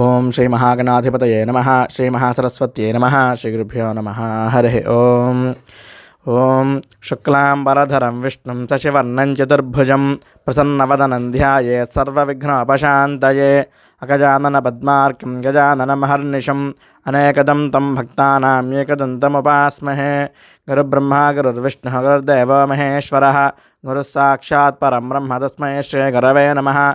ओम श्री महागणाधिपत नम श्री महासरस्वत नम, श्रीगुरुभ्यो नम, हरि ओम। ओम शुक्लां विष्णु सशिवर्ण चतुर्भुज प्रसन्न प्रसन्नवदनं ध्याये सर्वविघ्नोपशान्तये अगजाननपद्मार्कं गजाननमहर्निशम् अनेकदं तं तम एकदन्तमुपास्महे। गुरुब्रह्मा, गुरुर्विष्णुः, गुरुर्देवो महेश्वरः, गुरुः ब्रह्म तस्मै श्रीगुरवे नमः।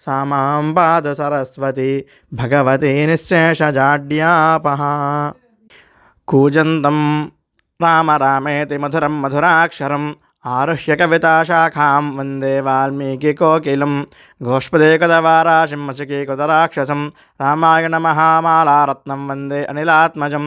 సామాంబాద సరస్వతి భగవతి నిశ్శేషజాడ్యాపహ కూజంతం రామ రామేతి మధురం మధురాక్షరం ఆరుహ్య కవితాశాఖాం వందే వాల్మీకి కోకిలం గోష్పదే కదవారాశిం మచకీ కుతరాక్షసం రామాయణ మహామాలారత్నం వందే అనిలాత్మజం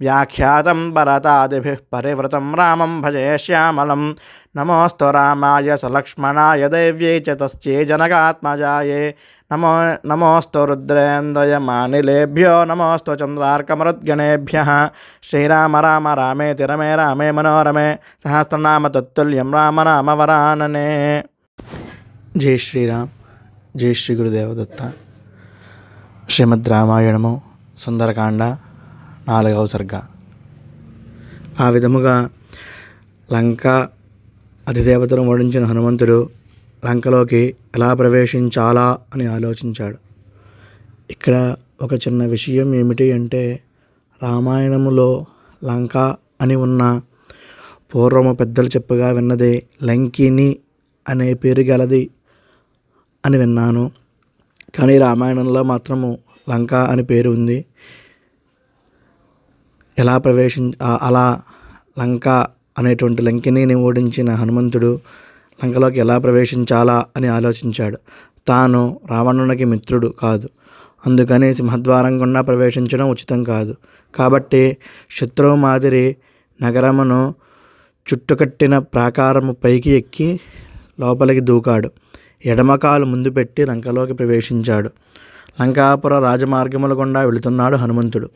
व्याख्यातं भरतादिभिः परिवृतं रामं भजे श्यामलं नमोऽस्तु रामाय सलक्ष्मणाय देव्यै च तस्यै जनकात्मजायै नमो नमोऽस्तु रुद्रेन्द्रयमानिलेभ्यो नमोऽस्तु चन्द्रार्कमरुद्गणेभ्यः श्रीराम राम रामेति रमे रामे मनोरमे सहस्रनाम तत्तुल्यं राम राम वरानने జై శ్రీరామ్ జై శ్రీ గురుదేవదత్త శ్రీమద్ రామాయణము సుందరకాండ నాలుగవ సర్గ ఆ విధముగా లంక అధిదేవతను ఓడించిన హనుమంతుడు లంకలోకి ఎలా ప్రవేశించాలా అని ఆలోచించాడు. ఇక్కడ ఒక చిన్న విషయం ఏమిటి అంటే రామాయణములో లంక అని ఉన్న పూర్వము పెద్దలు చెప్పగా విన్నది లంకిని అనే పేరు గలది అని విన్నాను. కానీ రామాయణంలో మాత్రము లంక అని పేరు ఉంది. ఎలా ప్రవేశిం అలా లంక అనేటువంటి లంకిని ఓడించిన హనుమంతుడు లంకలోకి ఎలా ప్రవేశించాలా అని ఆలోచించాడు. తాను రావణునికి మిత్రుడు కాదు. అందుకని సింహద్వారం గుండా ప్రవేశించడం ఉచితం కాదు. కాబట్టి శత్రువు మాదిరి నగరమును చుట్టుకట్టిన ప్రాకారము పైకి ఎక్కి లోపలికి దూకాడు. ఎడమకాలు ముందు పెట్టి లంకలోకి ప్రవేశించాడు. లంకాపుర రాజమార్గముల గుండా వెళుతున్నాడు హనుమంతుడు.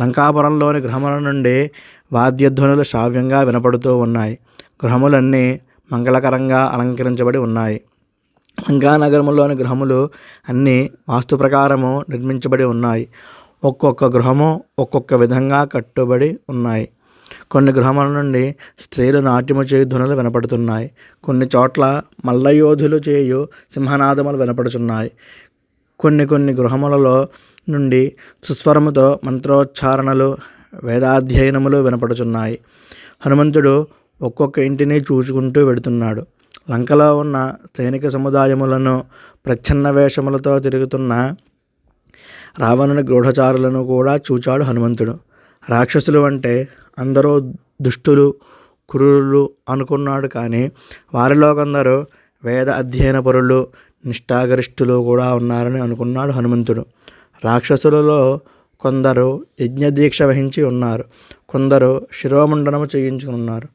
లంకాపురంలోని గృహముల నుండి వాద్యధ్వనులు శ్రావ్యంగా వినపడుతూ ఉన్నాయి. గృహములన్నీ మంగళకరంగా అలంకరించబడి ఉన్నాయి. లంకానగరములోని గృహములు అన్నీ వాస్తు ప్రకారము నిర్మించబడి ఉన్నాయి. ఒక్కొక్క గృహము ఒక్కొక్క విధంగా కట్టుబడి ఉన్నాయి. కొన్ని గృహముల నుండి స్త్రీలు నాట్యము చేయు ధ్వనులు వినపడుతున్నాయి. కొన్ని చోట్ల మల్లయోధులు చేయు సింహనాదములు వినపడుచున్నాయి. కొన్ని కొన్ని గృహములలో నుండి సుస్వరముతో మంత్రోచ్చారణలు వేదాధ్యయనములు వినపడుచున్నాయి. హనుమంతుడు ఒక్కొక్క ఇంటిని చూచుకుంటూ వెడుతున్నాడు. లంకలో ఉన్న సైనిక సముదాయములను ప్రచ్ఛన్న వేషములతో తిరుగుతున్న రావణుని గూఢచారులను కూడా చూచాడు హనుమంతుడు. రాక్షసులు అంటే అందరూ దుష్టులు క్రూరులు అనుకున్నాడు కానీ వారిలో కొందరు వేద అధ్యయన పరులు నిష్ఠాగరిష్ఠులు కూడా ఉన్నారని అనుకున్నాడు హనుమంతుడు. రాక్షసులలో కొందరు యజ్ఞదీక్ష వహించి ఉన్నారు. కొందరు శిరోమండనము చేయించుకున్నారు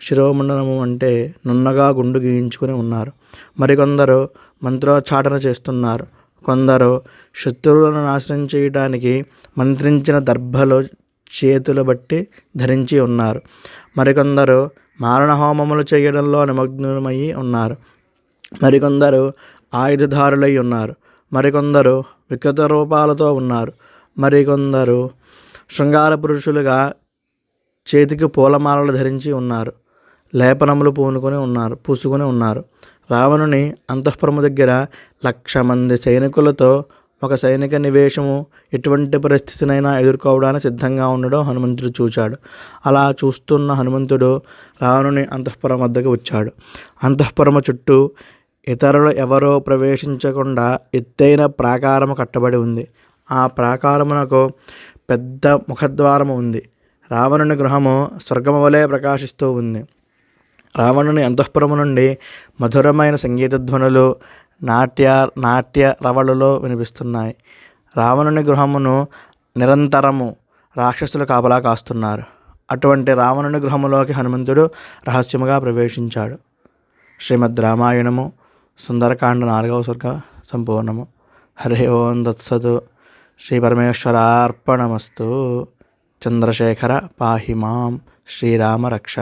శిరోమండనము అంటే నున్నగా గుండు గీయించుకుని ఉన్నారు. మరికొందరు మంత్రోచ్చాటన చేస్తున్నారు. కొందరు శత్రువులను నాశనం చేయడానికి మంత్రించిన దర్భలు చేతులు బట్టి ధరించి ఉన్నారు. మరికొందరు మారణ హోమములు చేయడంలో నిమగ్నమయ్యి ఉన్నారు. మరికొందరు ఆయుధధారులై ఉన్నారు. మరికొందరు వికృత రూపాలతో ఉన్నారు. మరికొందరు శృంగార పురుషులుగా చేతికి పూలమాలలు ధరించి ఉన్నారు. లేపనములు పూనుకొని ఉన్నారు పూసుకొని ఉన్నారు. రావణుని అంతఃపురము దగ్గర లక్ష మంది సైనికులతో ఒక సైనిక నివేశము ఎటువంటి పరిస్థితినైనా ఎదుర్కోవడానికి సిద్ధంగా ఉండడం హనుమంతుడు చూచాడు. అలా చూస్తున్న హనుమంతుడు రావణుని అంతఃపురం వద్దకు వచ్చాడు. అంతఃపురము చుట్టూ ఇతరులు ఎవరో ప్రవేశించకుండా ఎత్తైన ప్రాకారము కట్టబడి ఉంది. ఆ ప్రాకారమునకు పెద్ద ముఖద్వారము ఉంది. రావణుని గృహము స్వర్గము వలె ప్రకాశిస్తూ ఉంది. రావణుని అంతఃపురము నుండి మధురమైన సంగీత ధ్వనులు నాట్య నాట్య రవళులో వినిపిస్తున్నాయి. రావణుని గృహమును నిరంతరము రాక్షసులు కాపలా కాస్తున్నారు. అటువంటి రావణుని గృహములోకి హనుమంతుడు రహస్యముగా ప్రవేశించాడు. శ్రీమద్ రామాయణము సుందరకాండ నాలుగవ సర్గ సంపూర్ణము. హరి ఓం దత్సతు శ్రీ పరమేశ్వరార్పణమస్తు. చంద్రశేఖర పాహి మాం. శ్రీరామరక్ష.